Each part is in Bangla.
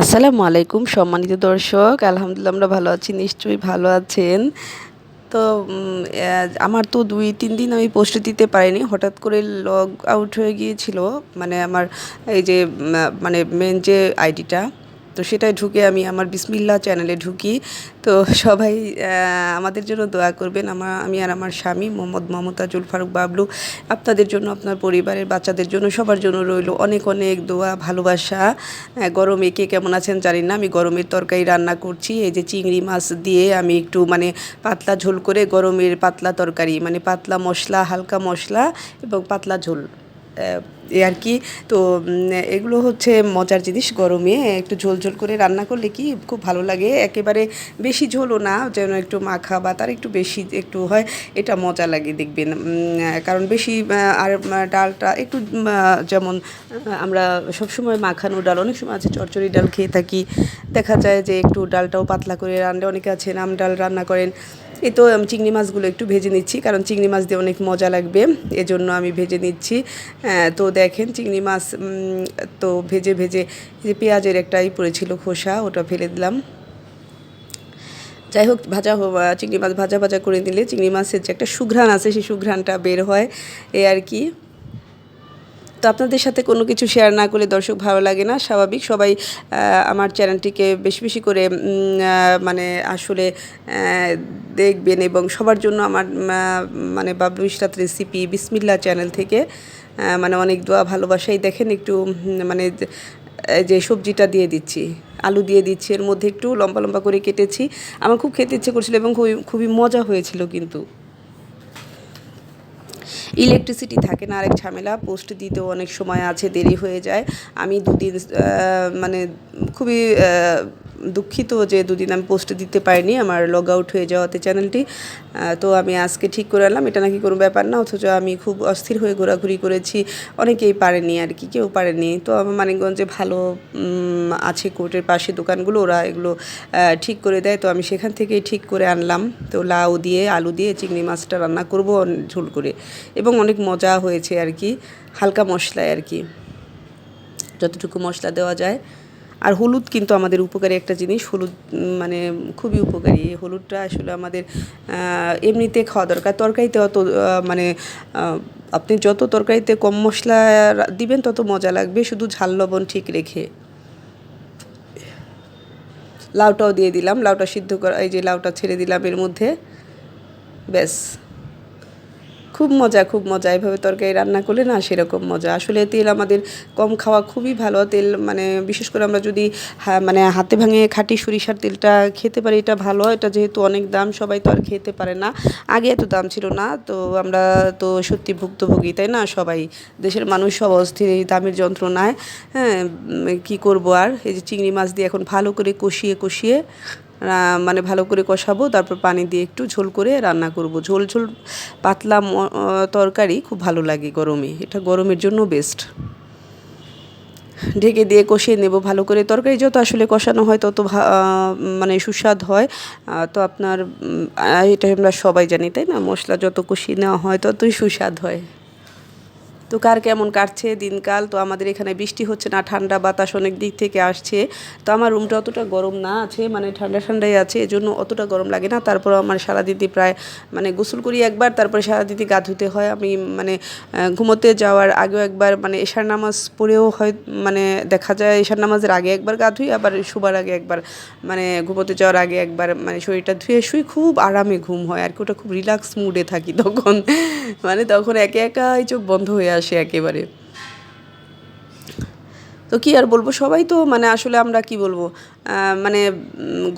আসসালামু আলাইকুম, সম্মানিত দর্শক। আলহামদুলিল্লাহ আমরা ভালো আছি, নিশ্চয়ই ভালো আছেন। তো আমার তো দুই, তিন দিন আমি পোস্ট দিতে পারিনি। হঠাৎ করে লগ আউট হয়ে গিয়েছিল। মানে আমার এই যে মানে মেন যে আইডিটা তো সেটাই ঢুকে আমি আমার বিসমিল্লা চ্যানেলে ঢুকি। তো সবাই আমাদের জন্য দোয়া করবেন। আমার, আমি আর আমার স্বামী, মোহাম্মদ মমতাজুল ফারুক বাবলু, আপনাদের জন্য, আপনার পরিবারের বাচ্চাদের জন্য, সবার জন্য রইল অনেক অনেক দোয়া, ভালোবাসা। গরমে কে কেমন আছেন জানি না? আমি গরমের তরকারি রান্না করছি। এই যে চিংড়ি মাছ দিয়ে আমি একটু মানে পাতলা ঝোল করে গরমের পাতলা তরকারি মানে পাতলা মশলা, হালকা মশলা এবং পাতলা ঝোল। আর কি। তো এগুলো হচ্ছে মজার জিনিস গরমে। একটু ঝোল ঝোল করে রান্না করলে কি খুব ভালো লাগে। একেবারে বেশি ঝোলও না, যেন একটু মাখা বা তার একটু বেশি একটু হয়, এটা মজা লাগে দেখবেন। কারণ বেশি আর ডালটা একটু যেমন আমরা সবসময় মাখানো ডাল, অনেক সময় আছে চচ্চড়ি ডাল খেয়ে থাকি। দেখা যায় যে একটু ডালটাও পাতলা করে রান্না, অনেকে আছে নাম ডাল রান্না করেন। এই তো আমি চিংড়ি মাছগুলো একটু ভেজে নিচ্ছি কারণ চিংড়ি মাছ দিয়ে অনেক মজা লাগবে। এজন্য আমি ভেজে নিচ্ছি। আহ, তো দেখেন চিংড়ি মাছ তো ভেজে ভেজে যে পেঁয়াজের একটাই পড়েছিল খোসা ওটা ফেলে দিলাম। যাই হোক ভাজা চিংড়ি মাছ ভাজা ভাজা করে দিলে চিংড়ি মাছের যে একটা সুঘ্রাণ আছে সেই সুঘ্রাণটা বের হয়। এ আর কি। তো আপনাদের সাথে কোনো কিছু শেয়ার না করলে দর্শক ভালো লাগে না, স্বাভাবিক। সবাই আমার চ্যানেলটিকে বেশি বেশি করে মানে আসলে দেখবেন এবং সবার জন্য আমার মানে বাবলু ইসরাত রেসিপি বিসমিল্লা চ্যানেল থেকে মানে অনেক দোয়া, ভালোবাসাই। দেখেন একটু মানে যে- যে সবজিটা দিয়ে দিচ্ছি, আলু দিয়ে দিচ্ছি, এর মধ্যে একটু লম্বা লম্বা করে কেটেছি। আমার খুব খেতে ইচ্ছে করছিল এবং খুবই খুবই মজা হয়েছিল কিন্তু। ইলেকট্রিসিটি থাকে না, আরেক ঝামেলা, পোস্ট দিতেও অনেক সময় আছে, দেরি হয়ে যায়। আমি দুদিন মানে খুবই দুঃখিত যে দুদিন আমি পোস্ট দিতে পারিনি, আমার লগ আউট হয়ে যাওয়াতে চ্যানেলটি তো আমি আজকে ঠিক করে আনলাম, এটা নাকি কোনো ব্যাপার না, অথচ আমি খুব অস্থির হয়ে ঘোরাঘুরি করেছি, অনেকেই পারেনি আর কি, কেউ পারেনি। তো আমার মানিকগঞ্জে ভালো আছে কোর্টের পাশে দোকানগুলো, ওরা এগুলো ঠিক করে দেয়, তো আমি সেখান থেকেই ঠিক করে আনলাম। তো লাউ দিয়ে, আলু দিয়ে, চিংড়ি মাছটা রান্না করব ঝোল করে। এবং অনেক মজা হয়েছে আর কি, হালকা মশলায় আর কি। যতটুকু মশলা দেওয়া যায়। আর হলুদ কিন্তু আমাদের উপকারী একটা জিনিস, হলুদ মানে খুবই উপকারী। হলুদটা আসলে আমাদের এমনিতে খাওয়া দরকার। তরকারিতে অত মানে আপনি যত তরকারিতে কম মশলা দিবেন, তত মজা লাগবে। শুধু ঝাল, লবণ ঠিক রেখে। লাউটাও দিয়ে দিলাম। লাউটা সিদ্ধ করা, এই যে লাউটা ছেড়ে দিলাম এর মধ্যে। ব্যাস। খুব মজা খুব মজা। এভাবে তরকারি রান্না করলে না সেরকম মজা। আসলে তেল আমাদের কম খাওয়া খুবই ভালো। তেল মানে বিশেষ করে আমরা যদি মানে হাতে ভাঙে খাঁটি সরিষার তেলটা খেতে পারি, এটা ভালো। এটা যেহেতু অনেক দাম, সবাই তো আর খেতে পারে না। আগে এত দাম ছিল না। তো আমরা তো সত্যি ভুক্তভোগী, তাই না? সবাই দেশের মানুষ সব অস্থির, এই দামের যন্ত্রণায়। হ্যাঁ কী করব আর? এই যে চিংড়ি মাছ দিয়ে এখন ভালো করে কষিয়ে কষিয়ে মানে ভালো করে কষাবো, তারপর পানি দিয়ে একটু ঝোল করে রান্না করব। ঝোল ঝোল পাতলা তরকারি খুব ভালো লাগে গরমে, এটা গরমের জন্য বেস্ট ঢেকে দিয়ে কষিয়ে নেব ভালো করে। তরকারি যত আসলে কষানো হয়, তত মানে সুস্বাদ হয়। তো আপনার এটা আমরা সবাই জানি, তাই না? মশলা যত কষিয়ে নেওয়া হয়, ততই সুস্বাদ হয়। তো কার কেমন কাটছে দিনকাল? তো আমাদের এখানে বৃষ্টি হচ্ছে না, ঠান্ডা বাতাস অনেক দিক থেকে আসছে। তো আমার রুমটা অতটা গরম না আছে মানে ঠান্ডা ঠান্ডাই আছে, এজন্য অতটা গরম লাগে না। তারপর আমার সারাদিনই প্রায় মানে গোসল করি একবার, তারপরে সারাদিনই গা ধুতে হয়। আমি মানে ঘুমোতে যাওয়ার আগেও একবার মানে এশার নামাজ পড়েও হয় মানে দেখা যায় এশার নামাজের আগে একবার গা ধুই, আবার শুবার আগে একবার মানে ঘুমোতে যাওয়ার আগে একবার মানে শরীরটা ধুয়ে শুই, খুব আরামে ঘুম হয়। আর কি, ওটা খুব রিল্যাক্স মুডে থাকি তখন। মানে তখন একে একাই চোখ বন্ধ হয়ে আসে একেবারে। তো কি আর বলব? সবাই তো মানে আসলে আমরা কি বলব? মানে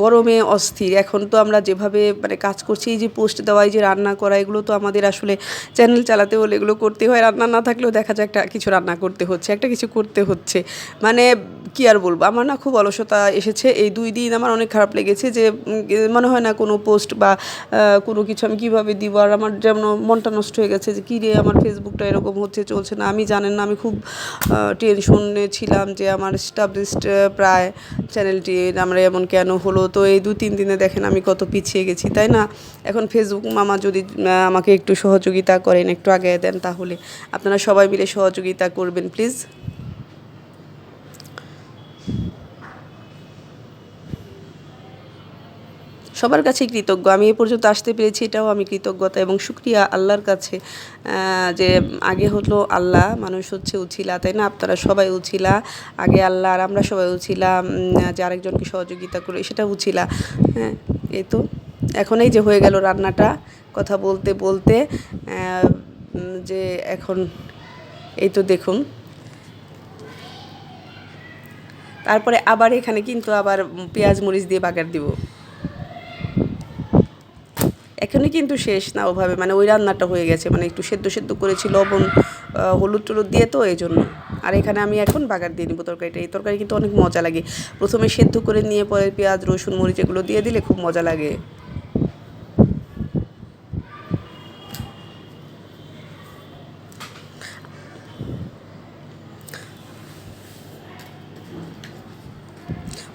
গরমে অস্থির। এখন তো আমরা যেভাবে মানে কাজ করছি, এই যে পোস্ট দেওয়া, এই যে রান্না করা, এগুলো তো আমাদের আসলে চ্যানেল চালাতে হলে এগুলো করতে হয়। রান্না না থাকলেও দেখা যায় একটা কিছু রান্না করতে হচ্ছে, একটা কিছু করতে হচ্ছে। মানে কি আর বলব? আমার না খুব অলসতা এসেছে। এই দুই দিন আমার অনেক খারাপ লেগেছে যে মনে হয় না কোনো পোস্ট বা কোনো কিছু আমি কীভাবে দিব। আর আমার যেমন মনটা নষ্ট হয়ে গেছে যে, কী রে, আমার ফেসবুকটা এরকম হচ্ছে, চলছে না। আমি জানেন না, আমি খুব টেনশনে ছিলাম যে, আমার স্টাবলিশড প্রায় চ্যানেলটি আমরা এমন কেন হলো? তো এই দু তিন দিনে দেখেন আমি কত পিছিয়ে গেছি, তাই না? এখন ফেসবুক মামা যদি আমাকে একটু সহযোগিতা করেন, একটু আগে দেন তাহলে। আপনারা সবাই মিলে সহযোগিতা করবেন প্লিজ সবার কাছে কৃতজ্ঞ। আমি এ পর্যন্ত আসতে পেরেছি, এটাও আমি কৃতজ্ঞতা এবং শুক্রিয়া আল্লাহর কাছে যে আগে হলো আল্লাহ, মানুষ হচ্ছে উছিলা, তাই না? আপনারা সবাই উছিলা, আগে আল্লাহ আর আমরা সবাই উছিলা যে আরেকজনকে সহযোগিতা করে, সেটা উছিলা। হ্যাঁ এই তো। এখন এই যে হয়ে গেল রান্নাটা, কথা বলতে বলতে যে এখন এই তো দেখুন। তারপরে আবার এখানে কিন্তু আবার পেঁয়াজ মরিচ দিয়ে বাগার দিব। এখনই কিন্তু শেষ না ওভাবে। মানে ওই রান্নাটা হয়ে গেছে। মানে একটু সেদ্ধ সেদ্ধ করেছি, লবণ হলুদ টলুদ দিয়ে তো এই জন্য। আর এখানে আমি এখন বাগার দিয়ে নিব তরকারিটা। এই তরকারি কিন্তু অনেক মজা লাগে। প্রথমে সেদ্ধ করে নিয়ে, পরে পেঁয়াজ, রসুন, মরিচ এগুলো দিয়ে দিলে খুব মজা লাগে।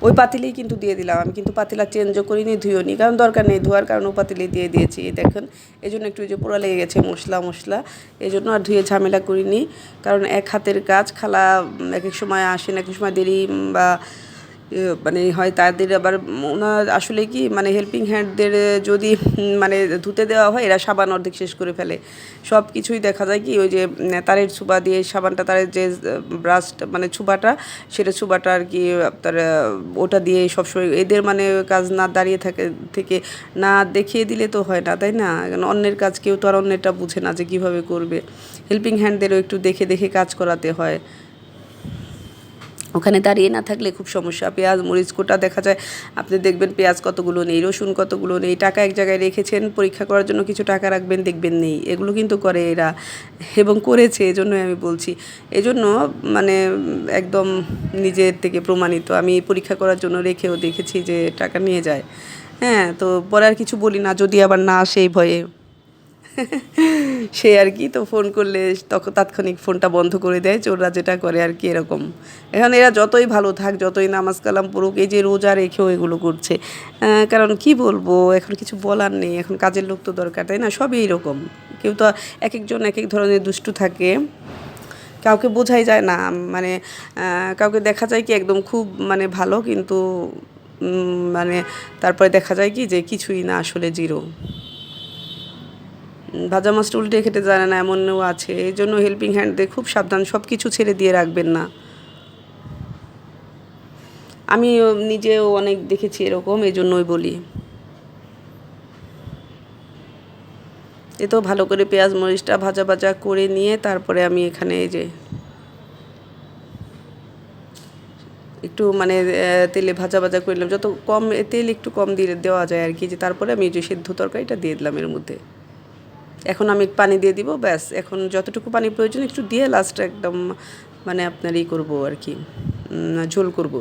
ওই পাতিলেই কিন্তু দিয়ে দিলাম। আমি কিন্তু পাতিলা চেঞ্জও করিনি ধুয়েও নি কারণ দরকার নেই, ধোয়ার কারণ ও পাতিলে দিয়ে দিয়েছি দেখেন। এই জন্য একটু যে পোড়া লেগে গেছে, মশলা মশলা। এই জন্য আর ধুয়ে ঝামেলা করিনি। কারণ এক হাতের কাজ, খালা এক এক সময় আসেন, এক এক সময় দেরি বা মানে হয় তাদের আবার ওনার আসলে কি মানে হেল্পিং হ্যান্ডদের যদি মানে ধুতে দেওয়া হয়, এরা সাবান অর্ধেক শেষ করে ফেলে। সব কিছুই দেখা যায় কি, ওই যে তারের ছুবা দিয়ে সাবানটা, তারের যে ব্রাশ মানে ছুবাটা সেটা ছুবাটা আর কি, আপনার ওটা দিয়ে সবসময় এদের মানে কাজ না দাঁড়িয়ে থাকে, থেকে না দেখিয়ে দিলে তো হয় না, তাই না? অন্যের কাজ কেউ তো আর অন্যেরটা বুঝে না যে কীভাবে করবে। হেল্পিং হ্যান্ডদেরও একটু দেখে দেখে কাজ করাতে হয়। ওখানে দাঁড়িয়ে না থাকলে খুব সমস্যা। পেঁয়াজ, মরিচ কোটা দেখা যায়। আপনি দেখবেন পেঁয়াজ কতগুলো নেই, রসুন কতগুলো নেই, টাকা এক জায়গায় রেখেছেন, পরীক্ষা করার জন্য কিছু টাকা রাখবেন, দেখবেন নেই। এগুলো কিন্তু করে এরা এবং করেছে, এজন্যই আমি বলছি। এজন্য মানে একদম নিজের থেকে প্রমাণিত। আমি পরীক্ষা করার জন্য রেখেও দেখেছি যে টাকা নিয়ে যায়। হ্যাঁ তো পরে আর কিছু বলি না, যদি আবার না আসে এই ভয়ে। সে আর কি তো ফোন করলে তখন তাৎক্ষণিক ফোনটা বন্ধ করে দেয়, চোররা যেটা করে আর কি এরকম। এখন এরা যতই ভালো থাক, যতই নামাজ কালাম পড়ুক, এই যে রোজা রেখেও এগুলো করছে। কারণ কি বলব, এখন কিছু বলার নেই, এখন কাজের লোক তো দরকার, তাই না? সবই এরকম। কেউ তো এক একজন এক এক ধরনের দুষ্টু থাকে। কাউকে বোঝাই যায় না মানে কাউকে দেখা যায় কি একদম খুব মানে ভালো, কিন্তু মানে তারপরে দেখা যায় কি যে কিছুই না, আসলে জিরো। ভাজা মাছটা উল্টে খেতে জানে না, এমনও আছে। এই জন্য হেল্পিং হ্যান্ড দিয়ে খুব সাবধান সব কিছু ছেড়ে দিয়ে রাখবেন না। আমি নিজেও অনেক দেখেছি এরকম, এই জন্যই বলি। এ তো ভালো করে পেঁয়াজ মরিচটা ভাজা ভাজা করে নিয়ে তারপরে আমি এখানে এই যে একটু মানে তেলে ভাজা ভাজা করে নিলাম। যত কম, তেল একটু কম দিয়ে দেওয়া যায় আর কি, যে তারপরে আমি যে সেদ্ধ তরকারিটা দিয়ে দিলাম এর মধ্যে। এখন আমি পানি দিয়ে দিব, ব্যাস। এখন যতটুকু পানি প্রয়োজন, একটু দিয়ে লাস্টে একদম মানে আপনার ই করব আর কি ঝোল করব।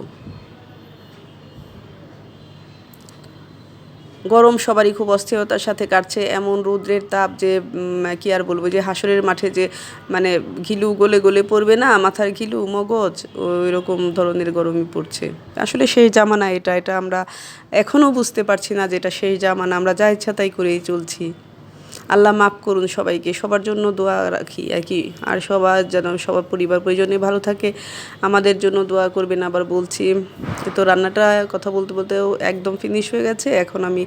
গরম সবারই খুব অস্থিরতার সাথে কাটছে, এমন রৌদ্রের তাপ যে কি আর বলব, যে হাসরের মাঠে যে মানে ঘিলু গলে গলে পড়বে না, মাথার ঘিলু, মগজ ওই রকম ধরনের গরমই পড়ছে। আসলে সেই জামানা এটা এটা আমরা এখনও বুঝতে পারছি না যে এটা সেই জামানা, আমরা যা ইচ্ছা তাই করেই চলছি। আল্লাহ মাফ করুন সবাইকে, সবার জন্য দোয়া রাখি, আর কি। আর সবার যেন, সবার পরিবার পরিজনে ভালো থাকে, আমাদের জন্য দোয়া করবেন। আবার বলছি তো রান্নাটা কথা বলতে বলতেও একদম ফিনিশ হয়ে গেছে, এখন আমি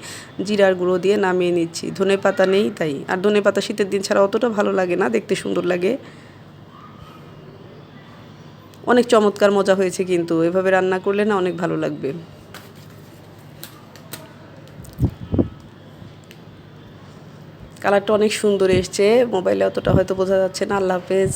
জিরার গুঁড়ো দিয়ে নামিয়ে নিচ্ছি। ধনে পাতা নেই তাই, আর ধনে পাতা শীতের দিন ছাড়া অতটা ভালো লাগে না, দেখতে সুন্দর লাগে। অনেক চমৎকার মজা হয়েছে কিন্তু, এভাবে রান্না করলে না অনেক ভালো লাগবে। কালারটা অনেক সুন্দর এসছে। মোবাইলে অতটা হয়তো বোঝা যাচ্ছে না। আল্লাহ হাফেজ।